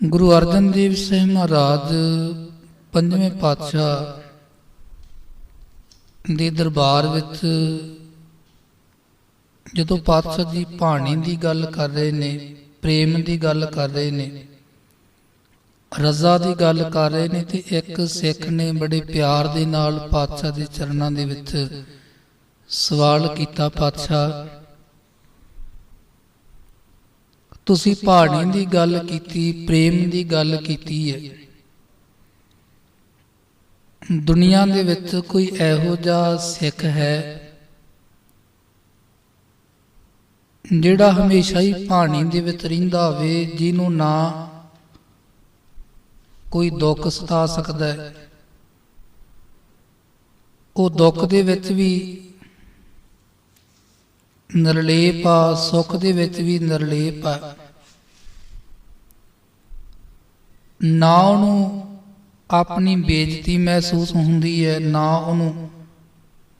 ਗੁਰੂ ਅਰਜਨ ਦੇਵ ਸਾਹਿਬ ਮਹਾਰਾਜ, ਪੰਜਵੇਂ ਪਾਤਸ਼ਾਹ ਦੇ ਦਰਬਾਰ ਵਿੱਚ ਜਦੋਂ ਪਾਤਸ਼ਾਹ ਜੀ ਬਾਣੀ ਦੀ ਗੱਲ ਕਰ ਰਹੇ ਨੇ, ਪ੍ਰੇਮ ਦੀ ਗੱਲ ਕਰ ਰਹੇ ਨੇ, ਰਜ਼ਾ ਦੀ ਗੱਲ ਕਰ ਰਹੇ ਨੇ ਤੇ ਇੱਕ ਸਿੱਖ ਨੇ ਬੜੇ ਪਿਆਰ ਦੇ ਨਾਲ ਪਾਤਸ਼ਾਹ ਦੇ ਚਰਨਾਂ ਦੇ ਵਿੱਚ ਸਵਾਲ ਕੀਤਾ, ਪਾਤਸ਼ਾਹ ਤੁਸੀਂ ਪਹਾੜੀ ਦੀ ਗੱਲ ਕੀਤੀ, ਪ੍ਰੇਮ ਦੀ ਗੱਲ ਕੀਤੀ ਹੈ। ਦੁਨੀਆ ਦੇ ਵਿੱਚ ਕੋਈ ਇਹੋ ਜਿਹਾ ਸਿੱਖ ਹੈ ਜਿਹੜਾ ਹਮੇਸ਼ਾ ਹੀ ਬਾਣੀ ਦੇ ਵਿੱਚ ਰਹਿੰਦਾ ਹੋਵੇ, ਜਿਹਨੂੰ ਨਾ ਕੋਈ ਦੁੱਖ ਸਤਾ ਸਕਦਾ ਹੈ। ਉਹ ਦੁੱਖ ਦੇ ਵਿੱਚ ਵੀ ਨਿਰਲੇਪ ਆ ਸੁੱਖ ਦੇ ਵਿੱਚ ਵੀ ਨਿਰਲੇਪ ਆ ਨਾ ਉਹਨੂੰ ਆਪਣੀ ਬੇਇੱਜ਼ਤੀ ਮਹਿਸੂਸ ਹੁੰਦੀ ਹੈ, ਨਾ ਉਹਨੂੰ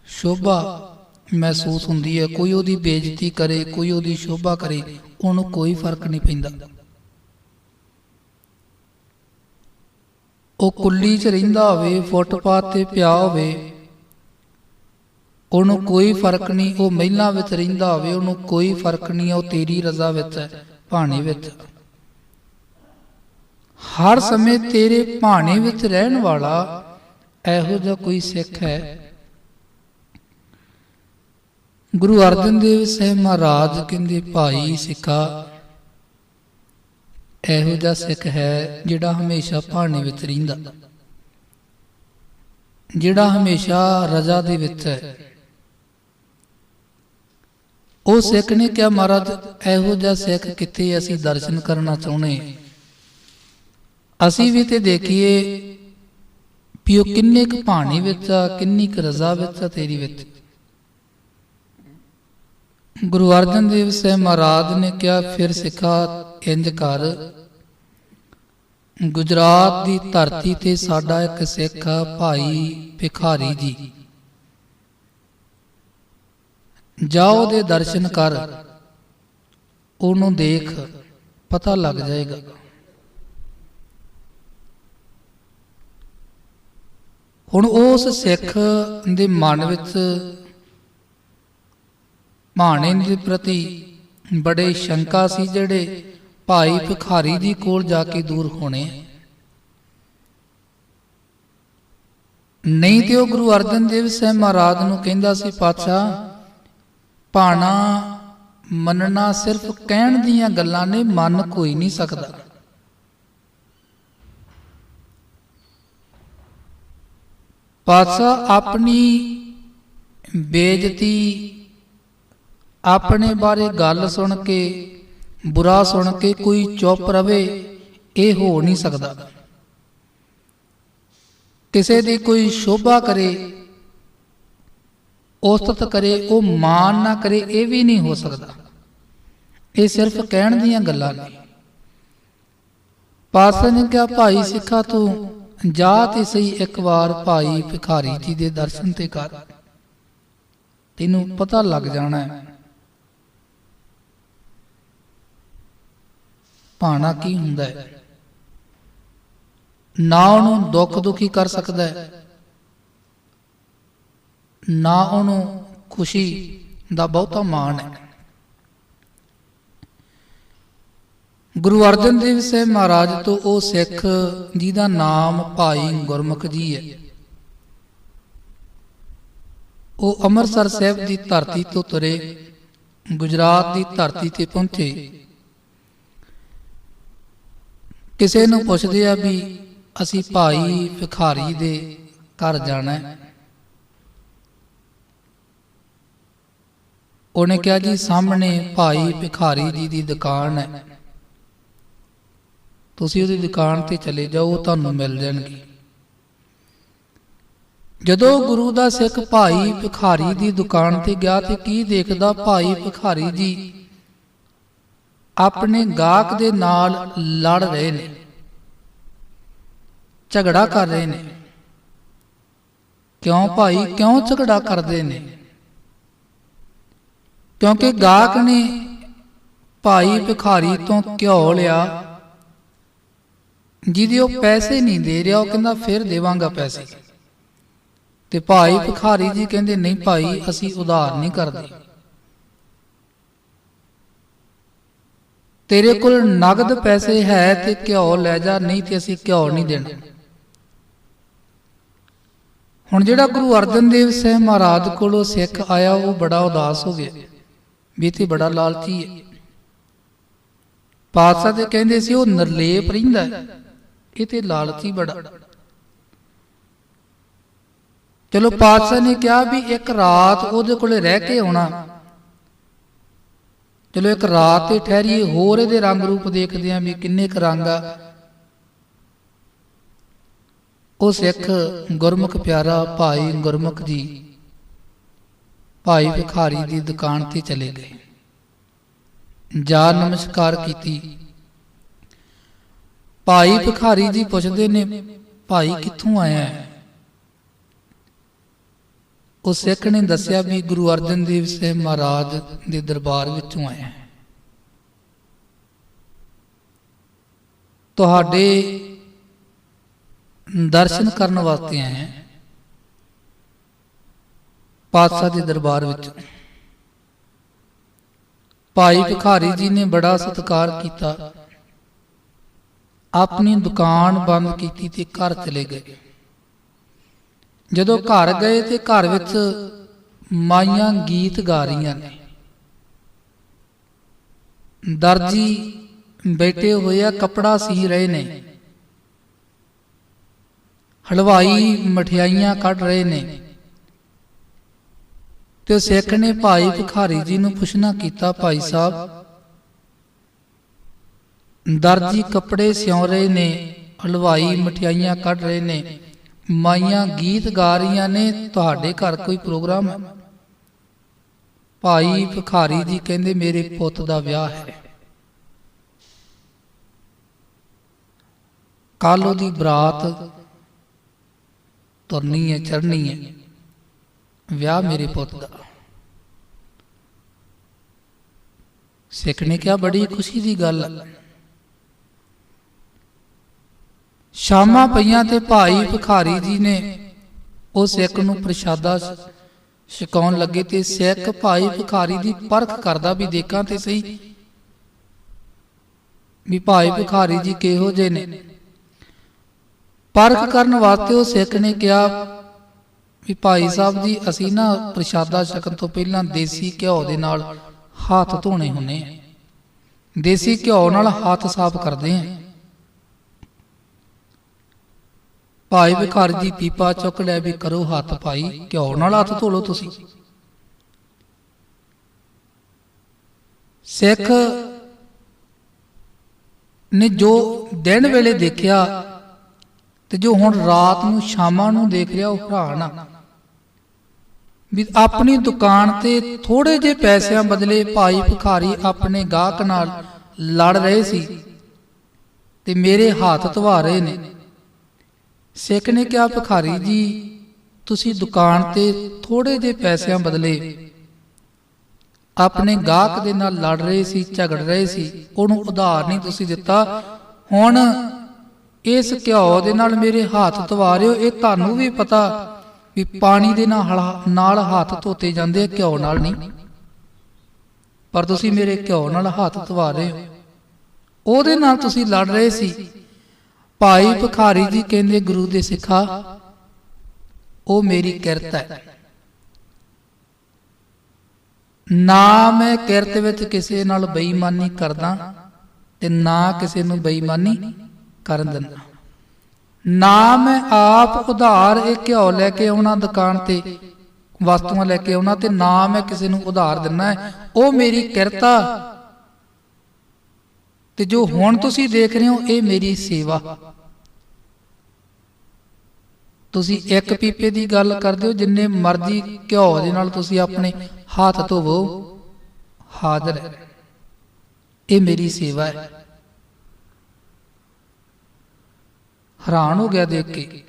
ਸ਼ੋਭਾ ਮਹਿਸੂਸ ਹੁੰਦੀ ਹੈ। ਕੋਈ ਉਹਦੀ ਬੇਇੱਜ਼ਤੀ ਕਰੇ, ਕੋਈ ਉਹਦੀ ਸ਼ੋਭਾ ਕਰੇ, ਉਹਨੂੰ ਕੋਈ ਫ਼ਰਕ ਨਹੀਂ ਪੈਂਦਾ। ਉਹ ਕੁੱਲੀ 'ਚ ਰਹਿੰਦਾ ਹੋਵੇ, ਫੁੱਟਪਾਥ ਤੇ ਪਿਆ ਹੋਵੇ ਉਹਨੂੰ ਕੋਈ ਫ਼ਰਕ ਨਹੀਂ, ਉਹ ਮਹਿਲਾਂ ਵਿੱਚ ਰਹਿੰਦਾ ਹੋਵੇ, ਉਹਨੂੰ ਕੋਈ ਫ਼ਰਕ ਨਹੀਂ, ਉਹ ਤੇਰੀ ਰਜ਼ਾ ਵਿੱਚ ਹੈ, ਭਾਣੇ ਵਿੱਚ। ਹਰ ਸਮੇਂ ਤੇਰੇ ਭਾਣੇ ਵਿੱਚ ਰਹਿਣ ਵਾਲਾ ਇਹੋ ਜਿਹਾ ਕੋਈ ਸਿੱਖ ਹੈ। ਗੁਰੂ ਅਰਜਨ ਦੇਵ ਸਾਹਿਬ ਮਹਾਰਾਜ ਕਹਿੰਦੇ, ਭਾਈ ਸਿੱਖਾ, ਇਹੋ ਜਿਹਾ ਸਿੱਖ ਹੈ ਜਿਹੜਾ ਹਮੇਸ਼ਾ ਭਾਣੇ ਵਿੱਚ ਰਹਿੰਦਾ, ਜਿਹੜਾ ਹਮੇਸ਼ਾ ਰਜ਼ਾ ਦੇ ਵਿੱਚ ਹੈ। ਉਹ ਸਿੱਖ ਨੇ ਕਿਹਾ, ਮਹਾਰਾਜ, ਇਹੋ ਜਿਹਾ ਸਿੱਖ ਕਿੱਥੇ ਅਸੀਂ ਦਰਸ਼ਨ ਕਰਨਾ ਚਾਹੁੰਦੇ? ਅਸੀਂ ਵੀ ਤੇ ਦੇਖੀਏ ਵੀ ਉਹ ਕਿੰਨੇ ਕੁ ਭਾਣੇ ਵਿੱਚ ਆ, ਕਿੰਨੀ ਕੁ ਰਜ਼ਾ ਵਿੱਚ ਆ ਤੇਰੀ ਵਿੱਚ। ਗੁਰੂ ਅਰਜਨ ਦੇਵ ਸਾਹਿਬ ਮਹਾਰਾਜ ਨੇ ਕਿਹਾ, ਫਿਰ ਸਿੱਖਾ ਇੰਜ ਕਰ। ਗੁਜਰਾਤ ਦੀ ਧਰਤੀ ਤੇ ਸਾਡਾ ਇੱਕ ਸਿੱਖ ਭਾਈ ਭਿਖਾਰੀ ਜੀ। ਜਾ ਉਹਦੇ ਦਰਸ਼ਨ ਕਰ। ਉਹਨੂੰ ਦੇਖ, ਪਤਾ ਲੱਗ ਜਾਏਗਾ। ਹੁਣ ਉਸ ਸਿੱਖ ਦੇ ਮਨ ਵਿੱਚ ਭਾਣੇ ਦੇ ਪ੍ਰਤੀ ਬੜੇ ਸ਼ੰਕਾ ਸੀ ਜਿਹੜੇ ਭਾਈ ਭਿਖਾਰੀ ਦੀ ਕੋਲ ਜਾ ਕੇ ਦੂਰ ਹੋਣੇ ਨਹੀਂ ਤੇ ਉਹ ਗੁਰੂ ਅਰਜਨ ਦੇਵ ਸਾਹਿਬ ਮਹਾਰਾਜ ਨੂੰ ਕਹਿੰਦਾ ਸੀ, ਪਾਤਸ਼ਾਹ ਭਾਣਾ ਮੰਨਣਾ ਸਿਰਫ ਕਹਿਣ ਦੀਆਂ ਗੱਲਾਂ ਨੇ, ਮਨ ਕੋਈ ਨਹੀਂ ਸਕਦਾ। ਪਾਤਸ਼ਾਹ ਆਪਣੀ ਬੇਇੱਜ਼ਤੀ, ਆਪਣੇ ਬਾਰੇ ਗੱਲ ਸੁਣ ਕੇ, ਬੁਰਾ ਸੁਣ ਕੇ ਕੋਈ ਚੁੱਪ ਰਵੇ, ਇਹ ਹੋ ਨਹੀਂ ਸਕਦਾ। ਕਿਸੇ ਦੀ ਕੋਈ ਸ਼ੋਭਾ ਕਰੇ ਉਸਤਤ ਕਰੇ, ਉਹ ਮਾਨ ਨਾ ਕਰੇ, ਇਹ ਵੀ ਨਹੀਂ ਹੋ ਸਕਦਾ। ਇਹ ਸਿਰਫ ਕਹਿਣ ਦੀਆਂ ਗੱਲਾਂ ਨੇ। ਪਾਤਸ਼ਾਹ ਨੇ ਕਿਹਾ, ਭਾਈ ਸਿੱਖਾ ਤੂੰ ਜਾ ਤੇ ਸਹੀ ਇੱਕ ਵਾਰ ਭਾਈ ਭਿਖਾਰੀ ਜੀ ਦੇ ਦਰਸ਼ਨ ਤੇ ਕਰ। ਤੈਨੂੰ ਪਤਾ ਲੱਗ ਜਾਣਾ ਹੈ। ਭਾਣਾ ਕੀ ਹੁੰਦਾ ਹੈ? ਨਾ ਉਹਨੂੰ ਦੁੱਖ ਦੁਖੀ ਕਰ ਸਕਦਾ ਹੈ। ਨਾ ਉਹਨੂੰ ਖੁਸ਼ੀ ਦਾ ਬਹੁਤਾ ਮਾਣ ਹੈ। ਗੁਰੂ ਅਰਜਨ ਦੇਵ ਸਾਹਿਬ ਮਹਾਰਾਜ ਤੋਂ ਉਹ ਸਿੱਖ ਜਿਹਦਾ ਨਾਮ ਭਾਈ ਗੁਰਮੁਖ ਜੀ ਹੈ। ਉਹ ਅੰਮ੍ਰਿਤਸਰ ਸਾਹਿਬ ਦੀ ਧਰਤੀ ਤੋਂ ਤੁਰੇ ਗੁਜਰਾਤ ਦੀ ਧਰਤੀ ਤੇ ਪਹੁੰਚੇ। ਕਿਸੇ ਨੂੰ ਪੁੱਛਦੇ ਆ ਵੀ ਅਸੀਂ ਭਾਈ ਭਿਖਾਰੀ ਦੇ ਘਰ ਜਾਣਾ ਹੈ। ਉਹਨੇ ਕਿਹਾ ਜੀ ਸਾਹਮਣੇ ਭਾਈ ਭਿਖਾਰੀ ਜੀ ਦੀ ਦੁਕਾਨ ਹੈ। ਤੁਸੀਂ ਉਹਦੀ ਦੁਕਾਨ ਤੇ ਚਲੇ ਜਾਓ ਉਹ ਤੁਹਾਨੂੰ ਮਿਲ ਜਾਣਗੇ। ਜਦੋਂ ਗੁਰੂ ਦਾ ਸਿੱਖ ਭਾਈ ਭਿਖਾਰੀ ਦੀ ਦੁਕਾਨ ਤੇ ਗਿਆ ਤੇ ਕੀ ਦੇਖਦਾ ਭਾਈ ਭਿਖਾਰੀ ਜੀ? ਆਪਣੇ ਗਾਹਕ ਦੇ ਨਾਲ ਲੜ ਰਹੇ ਨੇ। ਝਗੜਾ ਕਰ ਰਹੇ ਨੇ। ਕਿਉਂ ਭਾਈ? ਕਿਉਂ ਝਗੜਾ ਕਰਦੇ ਨੇ? ਕਿਉਂਕਿ ਗਾਹਕ ਨੇ ਭਾਈ ਭਿਖਾਰੀ ਤੋਂ ਘਿਓ ਲਿਆ। ਜਿਹਦੇ ਉਹ ਪੈਸੇ ਨਹੀਂ ਦੇ ਰਿਹਾ ਉਹ ਕਹਿੰਦਾ ਫਿਰ ਦੇਵਾਂਗਾ ਪੈਸੇ। ਤੇ ਭਾਈ ਭਿਖਾਰੀ ਜੀ ਕਹਿੰਦੇ ਨਹੀਂ ਭਾਈ ਅਸੀਂ ਉਧਾਰ ਨਹੀਂ ਕਰਦੇ। ਤੇਰੇ ਕੋਲ ਨਗਦ ਪੈਸੇ ਹੈ ਤੇ ਘਿਓ ਲੈ ਜਾ ਨਹੀਂ ਤੇ ਅਸੀਂ ਘਿਓ ਨਹੀਂ ਦੇਣਾ। ਹੁਣ ਜਿਹੜਾ ਗੁਰੂ ਅਰਜਨ ਦੇਵ ਸਾਹਿਬ ਮਹਾਰਾਜ ਕੋਲੋਂ ਸਿੱਖ ਆਇਆ ਉਹ ਬੜਾ ਉਦਾਸ ਹੋ ਗਿਆ। ਵੀ ਇਹ ਤੇ ਬੜਾ ਲਾਲਚੀ ਹੈ। ਪਾਤਸ਼ਾਹ ਤੇ ਕਹਿੰਦੇ ਸੀ, ਉਹ ਨਿਰਲੇਪ ਰਹਿੰਦਾ ਇਹ ਤੇ ਲਾਲਚੀ ਬੜਾ। ਚਲੋ ਪਾਤਸ਼ਾਹ ਨੇ ਕਿਹਾ ਵੀ ਇੱਕ ਰਾਤ ਉਹਦੇ ਕੋਲੇ ਰਹਿ ਕੇ ਆਉਣਾ। ਚਲੋ ਇੱਕ ਰਾਤ ਤੇ ਠਹਿਰੀਏ, ਹੋਰ ਇਹਦੇ ਰੰਗ ਰੂਪ ਦੇਖਦੇ ਆਂ ਵੀ ਕਿੰਨੇ ਕ ਰੰਗ ਆ। ਉਹ ਸਿੱਖ ਗੁਰਮੁਖ ਪਿਆਰਾ ਭਾਈ ਗੁਰਮੁਖ ਜੀ। ਭਾਈ ਭਿਖਾਰੀ ਦੀ ਦੁਕਾਨ ਤੇ ਚਲੇ ਗਏ। ਜਾ ਨਮਸਕਾਰ ਕੀਤੀ। ਭਾਈ ਭਿਖਾਰੀ ਜੀ ਪੁੱਛਦੇ ਨੇ, ਭਾਈ ਕਿੱਥੋਂ ਆਇਆ ਹੈ? ਉਹ ਸਿੱਖ ਨੇ ਦੱਸਿਆ ਵੀ ਗੁਰੂ ਅਰਜਨ ਦੇਵ ਸਾਹਿਬ ਮਹਾਰਾਜ ਦੇ ਦਰਬਾਰ ਵਿੱਚੋਂ ਆਇਆ ਹੈ। ਤੁਹਾਡੇ ਦਰਸ਼ਨ ਕਰਨ ਵਾਸਤੇ ਆਇਆ ਪਾਤਸ਼ਾਹ ਦੇ ਦਰਬਾਰ ਵਿੱਚ। ਭਾਈ ਭਿਖਾਰੀ ਜੀ ਨੇ ਬੜਾ ਸਤਿਕਾਰ ਕੀਤਾ। ਆਪਣੀ ਦੁਕਾਨ ਬੰਦ ਕੀਤੀ ਤੇ ਘਰ ਚਲੇ ਗਏ। ਜਦੋਂ ਘਰ ਗਏ ਤੇ ਘਰ ਵਿੱਚ ਮਾਈਆਂ ਗੀਤ ਗਾ ਰਹੀਆਂ ਨੇ। ਦਰਜੀ ਬੈਠੇ ਹੋਏ ਆ, ਕਪੜਾ ਸੀ ਰਹੇ ਨੇ। ਹਲਵਾਈ ਮਠਿਆਈਆਂ ਕੱਢ ਰਹੇ ਨੇ। ਤੇ ਸਿੱਖ ਨੇ ਭਾਈ ਭਿਖਾਰੀ ਜੀ ਨੂੰ ਪੁੱਛਣਾ ਕੀਤਾ ਭਾਈ ਸਾਹਿਬ। ਦਰਜੀ ਕੱਪੜੇ ਸਿਉਂ ਰਹੇ ਨੇ ਹਲਵਾਈ ਮਠਿਆਈਆਂ ਕੱਢ ਰਹੇ ਨੇ। ਮਾਈਆਂ ਗੀਤ ਗਾ ਰਹੀਆਂ ਨੇ ਤੁਹਾਡੇ ਘਰ ਕੋਈ ਪ੍ਰੋਗਰਾਮ ਹੈ? ਭਾਈ ਭਿਖਾਰੀ ਜੀ ਕਹਿੰਦੇ ਮੇਰੇ ਪੁੱਤ ਦਾ ਵਿਆਹ ਹੈ। ਕੱਲ ਉਹਦੀ ਬਰਾਤ ਤੁਰਨੀ ਹੈ ਚੜਨੀ ਹੈ। ਵਿਆਹ ਮੇਰੇ ਪੁੱਤ ਦਾ। ਸਿੱਖ ਨੇ ਕਿਹਾ, ਬੜੀ ਖੁਸ਼ੀ ਦੀ ਗੱਲ। ਸ਼ਾਮਾਂ ਪਈਆਂ ਤੇ ਭਾਈ ਭਿਖਾਰੀ ਜੀ ਨੇ ਉਹ ਸਿੱਖ ਨੂੰ ਪ੍ਰਸ਼ਾਦਾ ਛਕਾਉਣ ਲੱਗੇ ਤੇ ਸਿੱਖ ਭਾਈ ਭਿਖਾਰੀ ਦੀ ਪਰਖ ਕਰਦਾ ਵੀ ਦੇਖਾਂ ਤੇ ਸਹੀ ਵੀ ਭਾਈ ਭਿਖਾਰੀ ਜੀ ਕਿਹੋ ਜਿਹੇ ਨੇ। ਪਰਖ ਕਰਨ ਵਾਸਤੇ ਉਹ ਸਿੱਖ ਨੇ ਕਿਹਾ ਵੀ ਭਾਈ ਸਾਹਿਬ ਜੀ ਅਸੀਂ ਨਾ ਪ੍ਰਸ਼ਾਦਾ ਛਕਣ ਤੋਂ ਪਹਿਲਾਂ ਦੇਸੀ ਘਿਓ ਦੇ ਨਾਲ ਹੱਥ ਧੋਣੇ ਹੁੰਨੇ ਆ। ਦੇਸੀ ਘਿਓ ਨਾਲ ਹੱਥ ਸਾਫ਼ ਕਰਦੇ ਆ। ਭਾਈ ਭਿਖਾਰੀ ਜੀ ਪੀਪਾ ਚੁੱਕ ਲਿਆ ਵੀ ਕਰੋ ਹੱਥ ਭਾਈ ਘਿਓ ਨਾਲ ਹੱਥ ਧੋ ਲਓ ਤੁਸੀਂ। ਸਿੱਖ ਨੇ ਜੋ ਦਿਨ ਵੇਲੇ ਦੇਖਿਆ ਤੇ ਜੋ ਹੁਣ ਰਾਤ ਨੂੰ ਸ਼ਾਮਾਂ ਨੂੰ ਦੇਖ ਰਿਹਾ ਉਹ ਹੈਰਾਨ ਆ। ਵੀ ਆਪਣੀ ਦੁਕਾਨ ਤੇ ਥੋੜੇ ਜਿਹੇ ਪੈਸਿਆਂ ਬਦਲੇ ਭਾਈ ਭਿਖਾਰੀ ਆਪਣੇ ਗਾਹਕ ਨਾਲ ਲੜ ਰਹੇ ਸੀ ਤੇ ਮੇਰੇ ਹੱਥ ਧਵਾ ਰਹੇ ਨੇ। ਸਿੱਖ ਨੇ ਕਿਹਾ, ਭਿਖਾਰੀ ਜੀ, ਤੁਸੀਂ ਦੁਕਾਨ ਤੇ ਥੋੜੇ ਜਿਹੇ ਪੈਸਿਆਂ ਬਦਲੇ ਆਪਣੇ ਗਾਹਕ ਦੇ ਨਾਲ ਲੜ ਰਹੇ ਸੀ, ਝਗੜ ਰਹੇ ਸੀ, ਉਹਨੂੰ ਉਧਾਰ ਨਹੀਂ ਤੁਸੀਂ ਦਿੱਤਾ। ਹੁਣ ਇਸ ਘਿਓ ਦੇ ਨਾਲ ਮੇਰੇ ਹੱਥ ਧਵਾ ਰਹੇ ਹੋ, ਇਹ ਤੁਹਾਨੂੰ ਵੀ ਪਤਾ ਵੀ ਪਾਣੀ ਦੇ ਨਾਲ ਨਾਲ ਹੱਥ ਧੋਤੇ ਜਾਂਦੇ ਆ, ਘਿਓ ਨਾਲ ਨਹੀਂ। ਪਰ ਤੁਸੀਂ ਮੇਰੇ ਘਿਓ ਨਾਲ ਹੱਥ ਧਵਾ ਰਹੇ ਹੋ। ਉਹਦੇ ਨਾਲ ਤੁਸੀਂ ਲੜ ਰਹੇ ਸੀ। ਭਾਈ ਭਿਖਾਰੀ ਜੀ ਕਹਿੰਦੇ, ਗੁਰੂ ਦੇ ਸਿੱਖਾ, ਉਹ ਮੇਰੀ ਕਿਰਤ ਹੈ। ਨਾ ਮੈਂ ਕਿਰਤ ਵਿੱਚ ਕਿਸੇ ਨਾਲ ਬੇਈਮਾਨੀ ਕਰਦਾ ਤੇ ਨਾ ਕਿਸੇ ਨੂੰ ਬੇਈਮਾਨੀ ਕਰਨ ਦਿੰਦਾ। ਨਾ ਮੈਂ ਆਪ ਉਧਾਰ ਇਹ ਘਿਓ ਲੈ ਕੇ ਆਉਣਾ ਦੁਕਾਨ ਤੇ, ਵਸਤੂਆਂ ਲੈ ਕੇ ਆਉਣਾ ਤੇ, ਨਾ ਮੈਂ ਕਿਸੇ ਨੂੰ ਉਧਾਰ ਦਿੰਨਾ ਹੈ। ਉਹ ਮੇਰੀ ਕਿਰਤਾ। ਤੇ ਜੋ ਹੁਣ ਤੁਸੀਂ ਦੇਖ ਰਹੇ ਹੋ, ਇਹ ਮੇਰੀ ਸੇਵਾ। ਤੁਸੀਂ ਇੱਕ ਪੀਪੇ ਦੀ ਗੱਲ ਕਰਦੇ ਹੋ, ਜਿੰਨੇ ਮਰਜ਼ੀ ਘਿਓ ਦੇ ਨਾਲ ਤੁਸੀਂ ਆਪਣੇ ਹੱਥ ਧੋਵੋ, ਹਾਜ਼ਰ ਹੈ। ਇਹ ਮੇਰੀ ਸੇਵਾ ਹੈ। ਹੈਰਾਨ ਹੋ ਗਿਆ ਦੇਖ ਕੇ।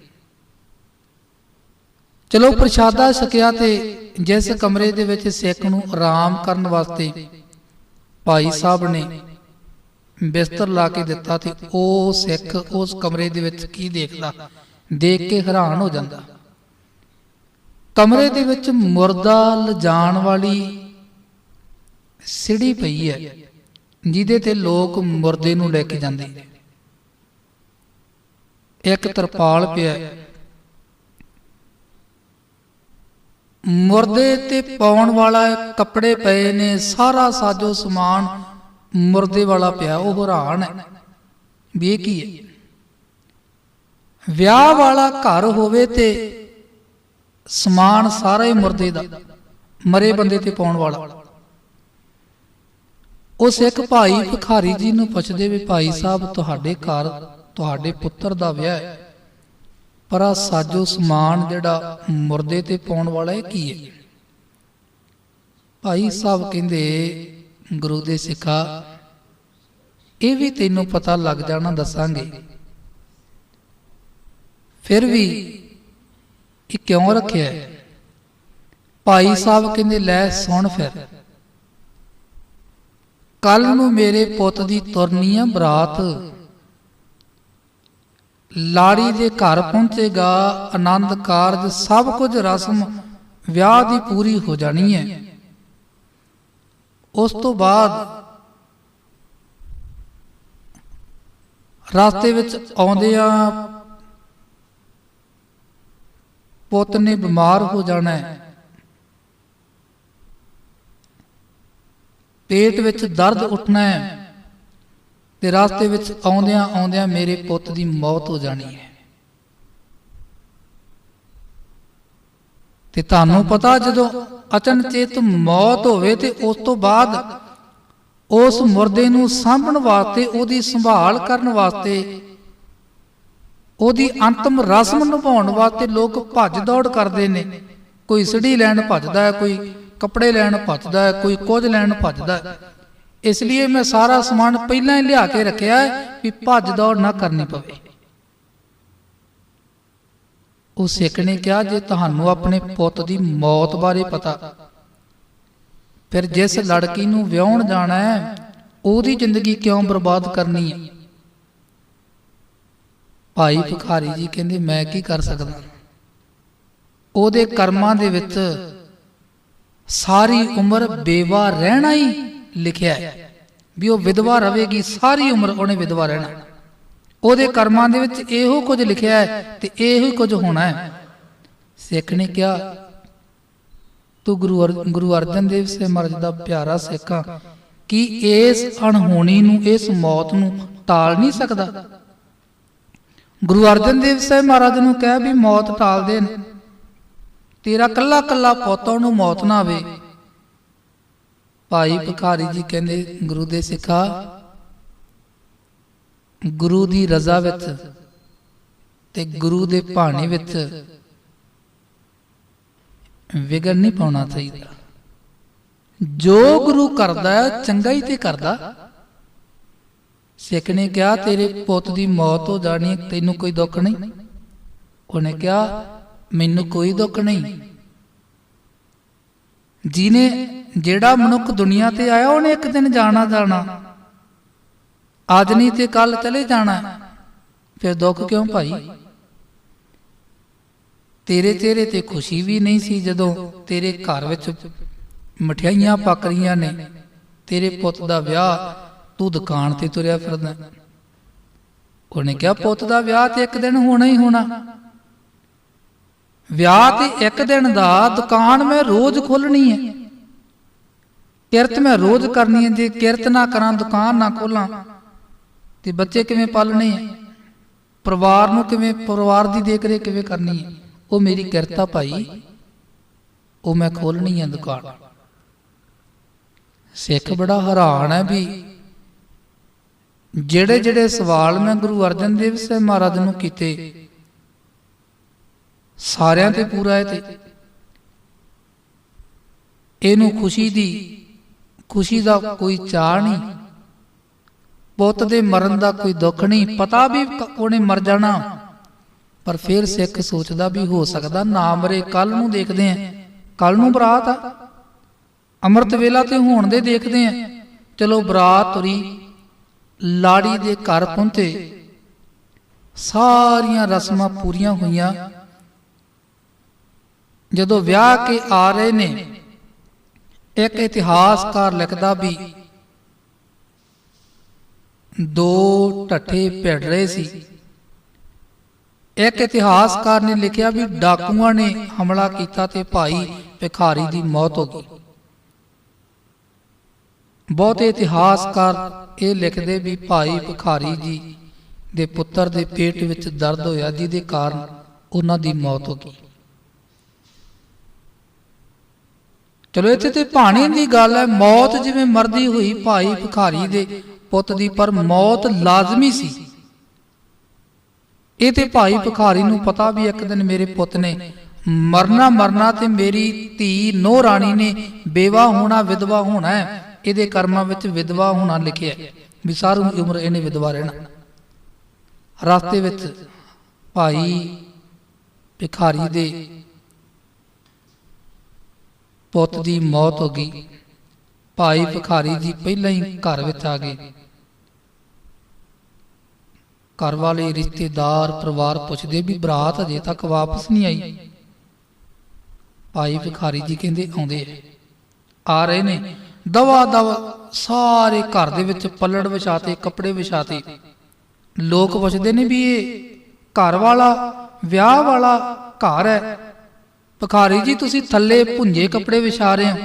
ਚਲੋ ਪ੍ਰਸ਼ਾਦਾ ਛਕਿਆ ਤੇ ਜਿਸ ਕਮਰੇ ਦੇ ਵਿੱਚ ਸਿੱਖ ਨੂੰ ਆਰਾਮ ਕਰਨ ਵਾਸਤੇ ਭਾਈ ਸਾਹਿਬ ਨੇ ਬਿਸਤਰ ਲਾ ਕੇ ਦਿੱਤਾ ਤੇ ਉਹ ਸਿੱਖ ਉਸ ਕਮਰੇ ਦੇ ਵਿੱਚ ਕੀ ਦੇਖਦਾ, ਦੇਖ ਕੇ ਹੈਰਾਨ ਹੋ ਜਾਂਦਾ। ਕਮਰੇ ਦੇ ਵਿੱਚ ਮੁਰਦਾ ਲਿਜਾਣ ਵਾਲੀ ਸਿੜੀ ਪਈ ਹੈ, ਜਿਹਦੇ ਤੇ ਲੋਕ ਮੁਰਦੇ ਨੂੰ ਲੈ ਕੇ ਜਾਂਦੇ। ਇੱਕ ਤਰਪਾਲ ਪਿਆ। ਮੁਰਦੇ ਤੇ ਪਾਉਣ ਵਾਲਾ ਕੱਪੜੇ ਪਏ ਨੇ, ਸਾਰਾ ਸਾਜੋ ਸਮਾਨ ਮੁਰਦੇ ਵਾਲਾ ਪਿਆ, ਉਹ ਹੈਰਾਨ ਹੈ ਵੀ ਇਹ ਕੀ ਹੈ। ਵਿਆਹ ਵਾਲਾ ਘਰ ਹੋਵੇ ਤੇ ਸਮਾਨ ਸਾਰਾ ਹੀ ਮੁਰਦੇ ਦਾ, ਮਰੇ ਬੰਦੇ ਤੇ ਪਾਉਣ ਵਾਲਾ। ਉਹ ਸਿੱਖ ਭਾਈ ਭਿਖਾਰੀ ਜੀ ਨੂੰ ਪੁੱਛਦੇ ਵੀ ਭਾਈ ਸਾਹਿਬ, ਤੁਹਾਡੇ ਘਰ ਤੁਹਾਡੇ ਪੁੱਤਰ ਦਾ ਵਿਆਹ ਹੈ। ਪਰ ਆ ਸਾਜੋ ਸਮਾਨ ਜਿਹੜਾ ਮੁਰਦੇ ਤੇ ਪਾਉਣ ਵਾਲਾ ਇਹ ਕੀ ਹੈ? ਭਾਈ ਸਾਹਿਬ ਕਹਿੰਦੇ, ਗੁਰੂ ਦੇ ਸਿੱਖਾ, ਇਹ ਵੀ ਤੈਨੂੰ ਪਤਾ ਲੱਗ ਜਾਣਾ ਦੱਸਾਂਗੇ। ਫਿਰ ਵੀ ਇਹ ਕਿਉਂ ਰੱਖਿਆ ਭਾਈ ਸਾਹਿਬ ਕਹਿੰਦੇ, ਲੈ ਸੁਣ ਫਿਰ। ਕੱਲ ਨੂੰ ਮੇਰੇ ਪੁੱਤ ਦੀ ਤੁਰਨੀ ਆ ਬਰਾਤ। ਲਾੜੀ ਦੇ ਘਰ ਪਹੁੰਚੇਗਾ, ਆਨੰਦ ਕਾਰਜ ਸਭ ਕੁਝ ਰਸਮ ਵਿਆਹ ਦੀ ਪੂਰੀ ਹੋ ਜਾਣੀ ਹੈ। ਉਸ ਤੋਂ ਬਾਅਦ ਰਸਤੇ ਵਿੱਚ ਆਉਂਦਿਆਂ ਪੁੱਤ ਨੇ ਬਿਮਾਰ ਹੋ ਜਾਣਾ ਹੈ। ਪੇਟ ਵਿੱਚ ਦਰਦ ਉੱਠਣਾ ਹੈ। ਤੇ ਰਸਤੇ ਵਿੱਚ ਆਉਂਦਿਆਂ ਆਉਂਦਿਆਂ ਮੇਰੇ ਪੁੱਤ ਦੀ ਮੌਤ ਹੋ ਜਾਣੀ ਹੈ। ਤੇ ਤੁਹਾਨੂੰ ਪਤਾ ਜਦੋਂ ਅਚਨਚੇਤ ਮੌਤ ਹੋਵੇ ਤੇ ਉਸ ਤੋਂ ਬਾਅਦ ਉਸ ਮੁਰਦੇ ਨੂੰ ਸਾਂਭਣ ਵਾਸਤੇ, ਉਹਦੀ ਸੰਭਾਲ ਕਰਨ ਵਾਸਤੇ, ਉਹਦੀ ਅੰਤਮ ਰਸਮ ਨਿਭਾਉਣ ਵਾਸਤੇ ਲੋਕ ਭੱਜ ਦੌੜ ਕਰਦੇ ਨੇ। ਕੋਈ ਸੜੀ ਲੈਣ ਭੱਜਦਾ ਹੈ, ਕੋਈ ਕੱਪੜੇ ਲੈਣ ਭੱਜਦਾ ਹੈ, ਕੋਈ ਕੁਝ ਲੈਣ ਭੱਜਦਾ ਹੈ। ਇਸ ਲਈ ਮੈਂ ਸਾਰਾ ਸਮਾਨ ਪਹਿਲਾਂ ਹੀ ਲਿਆ ਕੇ ਰੱਖਿਆ ਹੈ ਵੀ ਭੱਜ ਦੌੜ ਨਾ ਕਰਨੀ ਪਵੇ। ਉਹ ਸਿੱਖ ਨੇ ਕਿਹਾ, ਜੇ ਤੁਹਾਨੂੰ ਆਪਣੇ ਪੁੱਤ ਦੀ ਮੌਤ ਬਾਰੇ ਪਤਾ, ਫਿਰ ਜਿਸ ਲੜਕੀ ਨੂੰ ਵਿਆਹਣ ਜਾਣਾ ਹੈ, ਉਹਦੀ ਜ਼ਿੰਦਗੀ ਕਿਉਂ ਬਰਬਾਦ ਕਰਨੀ ਹੈ? ਭਾਈ ਭਿਖਾਰੀ ਜੀ ਕਹਿੰਦੇ, ਮੈਂ ਕੀ ਕਰ ਸਕਦਾ? ਉਹਦੇ ਕਰਮਾਂ ਦੇ ਵਿੱਚ ਸਾਰੀ ਉਮਰ ਬੇਵਾ ਰਹਿਣਾ ਹੀ ਲਿਖਿਆ ਹੈ ਵੀ ਉਹ ਵਿਧਵਾ ਰਹੇਗੀ ਸਾਰੀ ਉਮਰ ਉਹਨੇ ਵਿਧਵਾ ਰਹਿਣਾ। ਉਹਦੇ ਕਰਮਾਂ ਦੇ ਵਿੱਚ ਇਹੋ ਕੁਝ ਲਿਖਿਆ ਹੈ ਤੇ ਇਹੋ ਹੀ ਕੁਝ ਹੋਣਾ ਹੈ। ਸਿੱਖ ਨੇ ਕਿਹਾ, ਤੂੰ ਗੁਰੂ ਗੁਰੂ ਅਰਜਨ ਦੇਵ ਸੇ ਮਹਾਰਾਜ ਦਾ ਪਿਆਰਾ ਸਿੱਖਾਂ ਕਿ ਇਸ ਅਣਹੋਣੀ ਨੂੰ, ਇਸ ਮੌਤ ਨੂੰ ਟਾਲ ਨਹੀਂ ਸਕਦਾ? ਗੁਰੂ ਅਰਜਨ ਦੇਵ ਸਾਹਿਬ ਮਹਾਰਾਜ ਨੂੰ ਕਹਿ ਵੀ ਮੌਤ ਟਾਲ ਦੇਣ ਤੇਰਾ ਕੱਲਾ ਕੱਲਾ ਪੁੱਤ ਨੂੰ ਮੌਤ ਨਾ ਆਵੇ। ਭਾਈ ਭਿਖਾਰੀ ਜੀ ਕਹਿੰਦੇ ਗੁਰੂ ਦੇ ਸਿੱਖਾ ਗੁਰੂ ਦੀ ਰਜ਼ਾ ਵਿੱਚ ਤੇ ਗੁਰੂ ਦੇ ਭਾਣੇ ਵਿੱਚ ਵਿਗੜ ਨਹੀਂ ਪਾਉਣਾ ਚਾਹੀਦਾ। ਜੋ ਗੁਰੂ ਕਰਦਾ ਹੈ, ਚੰਗਾ ਹੀ ਤੇ ਕਰਦਾ। ਸਿੱਖ ਨੇ ਕਿਹਾ ਤੇਰੇ ਪੁੱਤ ਦੀ ਮੌਤ ਹੋ ਜਾਣੀ ਤੈਨੂੰ ਕੋਈ ਦੁੱਖ ਨਹੀਂ? ਉਹਨੇ ਕਿਹਾ ਮੈਨੂੰ ਕੋਈ ਦੁੱਖ ਨਹੀਂ। ਜਿਹਨੇ ਜਿਹੜਾ ਮਨੁੱਖ ਦੁਨੀਆ ਤੇ ਆਇਆ, ਉਹਨੇ ਇੱਕ ਦਿਨ ਜਾਣਾ ਜਾਣਾ। ਅੱਜ ਨਹੀਂ ਤੇ ਕੱਲ ਚਲੇ ਜਾਣਾ। ਫਿਰ ਦੁੱਖ ਕਿਉਂ ਭਾਈ? ਤੇਰੇ ਚਿਹਰੇ ਤੇ ਖੁਸ਼ੀ ਵੀ ਨਹੀਂ ਸੀ ਜਦੋਂ ਤੇਰੇ ਘਰ ਵਿੱਚ ਮਠਿਆਈਆਂ ਪੱਕ ਰਹੀਆਂ ਨੇ। ਤੇਰੇ ਪੁੱਤ ਦਾ ਵਿਆਹ, ਤੂੰ ਦੁਕਾਨ ਤੇ ਤੁਰਿਆ ਫਿਰਦਾ। ਉਹਨੇ ਕਿਹਾ, ਪੁੱਤ ਦਾ ਵਿਆਹ ਤੇ ਇੱਕ ਦਿਨ ਹੋਣਾ ਹੀ ਹੋਣਾ। ਵਿਆਹ ਤੇ ਇੱਕ ਦਿਨ ਦਾ ਦੁਕਾਨ ਮੈਂ ਰੋਜ਼ ਖੋਲਣੀ ਹੈ। ਕਿਰਤ ਮੈਂ ਰੋਜ਼ ਕਰਨੀ ਹੈ। ਜੇ ਕਿਰਤ ਨਾ ਕਰਾਂ ਦੁਕਾਨ ਨਾ ਖੋਲਾਂ। ਤੇ ਬੱਚੇ ਕਿਵੇਂ ਪਾਲਣੇ ਹੈ? ਪਰਿਵਾਰ ਨੂੰ ਕਿਵੇਂ ਪਰਿਵਾਰ ਦੀ ਦੇਖ ਰੇਖ ਕਿਵੇਂ ਕਰਨੀ ਹੈ? ਉਹ ਮੇਰੀ ਕਿਰਤਾ ਭਾਈ। ਉਹ ਮੈਂ ਖੋਲਣੀ ਹੈ ਦੁਕਾਨ। ਸਿੱਖ ਬੜਾ ਹੈਰਾਨ ਹੈ ਵੀ ਜਿਹੜੇ ਜਿਹੜੇ ਸਵਾਲ ਮੈਂ ਗੁਰੂ ਅਰਜਨ ਦੇਵ ਸਾਹਿਬ ਮਹਾਰਾਜ ਨੂੰ ਕੀਤੇ ਸਾਰਿਆਂ ਤੇ ਪੂਰਾ ਹੈ ਤੇ ਇਹਨੂੰ ਖੁਸ਼ੀ ਦੀ, ਖੁਸ਼ੀ ਦਾ ਕੋਈ ਚਾਹ ਨਹੀਂ। ਪੁੱਤ ਦੇ ਮਰਨ ਦਾ ਕੋਈ ਦੁੱਖ ਨਹੀਂ, ਪਤਾ ਵੀ ਉਹਨੇ ਮਰ ਜਾਣਾ। ਪਰ ਫਿਰ ਸਿੱਖ ਸੋਚਦਾ ਵੀ ਹੋ ਸਕਦਾ ਨਾ ਮਰੇ ਕੱਲ ਨੂੰ ਦੇਖਦੇ ਆਂ ਕੱਲ ਨੂੰ ਬਰਾਤ ਆ। ਅੰਮ੍ਰਿਤ ਵੇਲਾ ਤੇ ਹੋਣ ਦੇ ਦੇਖਦੇ ਆਂ ਚਲੋ ਬਰਾਤ ਤੁਰੀ, ਲਾੜੀ ਦੇ ਘਰ ਪਹੁੰਚੇ। ਸਾਰੀਆਂ ਰਸਮਾਂ ਪੂਰੀਆਂ ਹੋਈਆਂ। ਜਦੋਂ ਵਿਆਹ ਕੇ ਆ ਰਹੇ ਨੇ, ਇੱਕ ਇਤਿਹਾਸਕਾਰ ਲਿਖਦਾ ਵੀ ਦੋ ਢੱਠੇ ਭਿੜ ਰਹੇ ਸੀ। ਇੱਕ ਇਤਿਹਾਸਕਾਰ ਨੇ ਲਿਖਿਆ ਵੀ ਡਾਕੂਆਂ ਨੇ ਹਮਲਾ ਕੀਤਾ ਤੇ ਭਾਈ ਭਿਖਾਰੀ ਦੀ ਮੌਤ ਹੋ ਗਈ। ਬਹੁਤੇ ਇਤਿਹਾਸਕਾਰ ਇਹ ਲਿਖਦੇ ਵੀ ਭਾਈ ਭਿਖਾਰੀ ਜੀ ਦੇ ਪੁੱਤਰ ਦੇ ਪੇਟ ਵਿੱਚ ਦਰਦ ਹੋਇਆ, ਜਿਹਦੇ ਕਾਰਨ ਉਹਨਾਂ ਦੀ ਮੌਤ ਹੋ ਗਈ। ਚਲੋ ਇੱਥੇ ਤੇ ਭਾਣੀ ਦੀ ਗੱਲ ਹੈ, ਮੌਤ ਜਿਵੇਂ ਮਰਦੀ ਹੋਈ ਭਾਈ ਭਿਖਾਰੀ ਦੇ ਪੁੱਤ ਦੀ, ਪਰ ਮੌਤ ਲਾਜ਼ਮੀ ਸੀ। ਇਹ ਤੇ ਭਾਈ ਭਿਖਾਰੀ ਨੂੰ ਪਤਾ ਵੀ ਇੱਕ ਦਿਨ ਮੇਰੇ ਪੁੱਤ ਨੇ ਮਰਨਾ ਮਰਨਾ ਤੇ ਮੇਰੀ ਧੀ ਨੋ ਰਾਣੀ ਨੇ ਬੇਵਾ ਹੋਣਾ, ਵਿਧਵਾ ਹੋਣਾ ਹੈ। ਇਹਦੇ ਕਰਮਾਂ ਵਿੱਚ ਵਿਧਵਾ ਹੋਣਾ ਲਿਖਿਆ ਵੀ ਸਾਰੀ ਉਮਰ ਇਹਨੇ ਵਿਧਵਾ ਰਹਿਣਾ। ਰਸਤੇ ਵਿੱਚ ਭਾਈ ਭਿਖਾਰੀ ਦੇ ਪੁੱਤ ਦੀ ਮੌਤ ਹੋ ਗਈ। ਭਾਈ ਭਿਖਾਰੀ ਜੀ ਪਹਿਲਾਂ ਹੀ ਘਰ ਵਿੱਚ ਆ ਗਏ। ਘਰ ਵਾਲੇ ਰਿਸ਼ਤੇਦਾਰ, ਪਰਿਵਾਰ ਪੁੱਛਦੇ ਵੀ ਬਰਾਤ ਅਜੇ ਤੱਕ ਵਾਪਸ ਨਹੀਂ ਆਈ। ਭਾਈ ਭਿਖਾਰੀ ਜੀ ਕਹਿੰਦੇ ਆਉਂਦੇ ਆ। ਆ ਰਹੇ ਨੇ। ਦਵਾ ਦਵਾ ਸਾਰੇ ਘਰ ਦੇ ਵਿੱਚ ਪੱਲੜ ਵਿਛਾਤੇ, ਕੱਪੜੇ ਵਿਛਾਤੇ। ਲੋਕ ਪੁੱਛਦੇ ਨੇ ਵੀ ਇਹ ਘਰ ਵਾਲਾ, ਵਿਆਹ ਵਾਲਾ ਘਰ ਹੈ? ਭਖਾਰੀ ਜੀ, ਤੁਸੀਂ ਥੱਲੇ ਭੁੰਜੇ ਕੱਪੜੇ ਵਿਛਾ ਰਹੇ ਹੋ।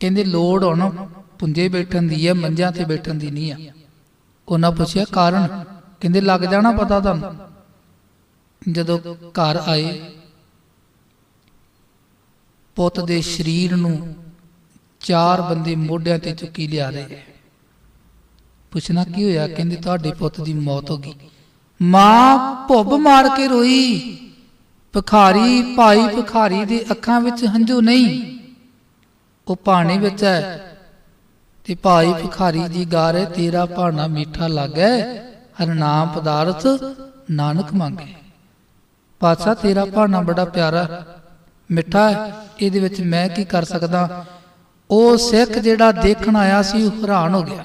ਕਹਿੰਦੇ, ਲੋੜ ਹੁਣ ਪੁੰਜੇ ਬੈਠਣ ਦੀ ਹੈ ਮੰਜਾਂ ਤੇ ਬੈਠਣ ਦੀ ਨਹੀਂ ਆ। ਉਹਨਾਂ ਪੁੱਛਿਆ, ਕਾਰਨ? ਕਹਿੰਦੇ, ਲੱਗ ਜਾਣਾ ਪਤਾ ਤੁਹਾਨੂੰ। ਜਦੋਂ ਘਰ ਆਏ, ਪੁੱਤ ਦੇ ਸਰੀਰ ਨੂੰ ਚਾਰ ਬੰਦੇ ਮੋਢਿਆਂ ਤੇ ਚੁੱਕੀ ਲਿਆ ਰਹੇ ਪੁੱਛਣਾ ਕੀ ਹੋਇਆ? ਕਹਿੰਦੇ, ਤੁਹਾਡੇ ਪੁੱਤ ਦੀ ਮੌਤ ਹੋ ਗਈ। ਮਾਂ ਭੁੱਬ ਮਾਰ ਕੇ ਰੋਈ। ਭਿਖਾਰੀ ਭਾਈ ਭਿਖਾਰੀ ਦੇ ਅੱਖਾਂ ਵਿੱਚ ਹੰਝੂ ਨਹੀਂ। ਉਹ ਪਾਣੀ ਵਿੱਚ ਹੈ ਤੇ ਭਾਈ ਭਿਖਾਰੀ ਜੀ ਗਾ ਰਹੇ ਤੇਰਾ ਭਾਣਾ ਮਿੱਠਾ ਲੱਗੈ, ਹਰ ਪਦਾਰਥ ਨਾਨਕ ਮੰਗੇ। ਪਾਤਸ਼ਾਹ, ਤੇਰਾ ਭਾਣਾ ਬੜਾ ਪਿਆਰਾ, ਮਿੱਠਾ ਹੈ, ਇਹਦੇ ਵਿੱਚ ਮੈਂ ਕੀ ਕਰ ਸਕਦਾ? ਉਹ ਸਿੱਖ ਜਿਹੜਾ ਦੇਖਣ ਆਇਆ ਸੀ, ਉਹ ਹੈਰਾਨ ਹੋ ਗਿਆ।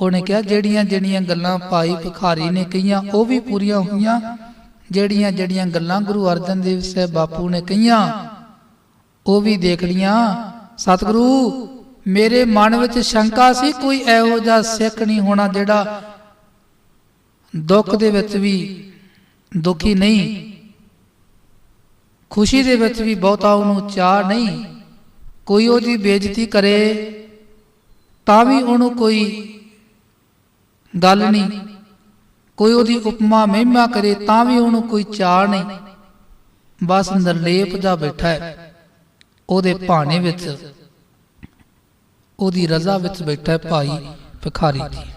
ਉਹਨੇ ਕਿਹਾ ਜਿਹੜੀਆਂ ਜਿਹੜੀਆਂ ਗੱਲਾਂ ਭਾਈ ਭਿਖਾਰੀ ਨੇ ਕਹੀਆਂ, ਉਹ ਵੀ ਪੂਰੀਆਂ ਹੋਈਆਂ। ਜਿਹੜੀਆਂ ਜਿਹੜੀਆਂ ਗੱਲਾਂ ਗੁਰੂ ਅਰਜਨ ਦੇਵ ਸਾਹਿਬ ਬਾਪੂ ਨੇ ਕਹੀਆਂ, ਉਹ ਵੀ ਦੇਖ ਲੀਆਂ। ਸਤਿਗੁਰੂ, ਮੇਰੇ ਮਨ ਵਿੱਚ ਸ਼ੰਕਾ ਸੀ, ਕੋਈ ਇਹੋ ਜਿਹਾ ਸਿੱਖ ਨਹੀਂ ਹੋਣਾ ਜਿਹੜਾ ਦੁੱਖ ਦੇ ਵਿੱਚ ਵੀ ਦੁਖੀ ਨਹੀਂ, ਖੁਸ਼ੀ ਦੇ ਵਿੱਚ ਵੀ ਬਹੁਤਾ ਉਹਨੂੰ ਚਾਹ ਨਹੀਂ, ਕੋਈ ਉਹਦੀ ਬੇਇੱਜ਼ਤੀ ਕਰੇ, ਤਾਂ ਵੀ ਉਹਨੂੰ ਕੋਈ ਗੱਲ ਨਹੀਂ। ਕੋਈ ਉਹਦੀ ਉਪਮਾ ਮਹਿਮਾ ਕਰੇ ਤਾਂ ਵੀ ਉਹਨੂੰ ਕੋਈ ਚਾਹ ਨਹੀਂ। ਬਸ ਨਿਰਲੇਪ ਜਾ ਬੈਠਾ ਹੈ। ਉਹਦੇ ਭਾਣੇ ਵਿੱਚ, ਉਹਦੀ ਰਜ਼ਾ ਵਿੱਚ ਬੈਠਾ ਹੈ ਭਾਈ ਭਿਖਾਰੀ ਜੀ।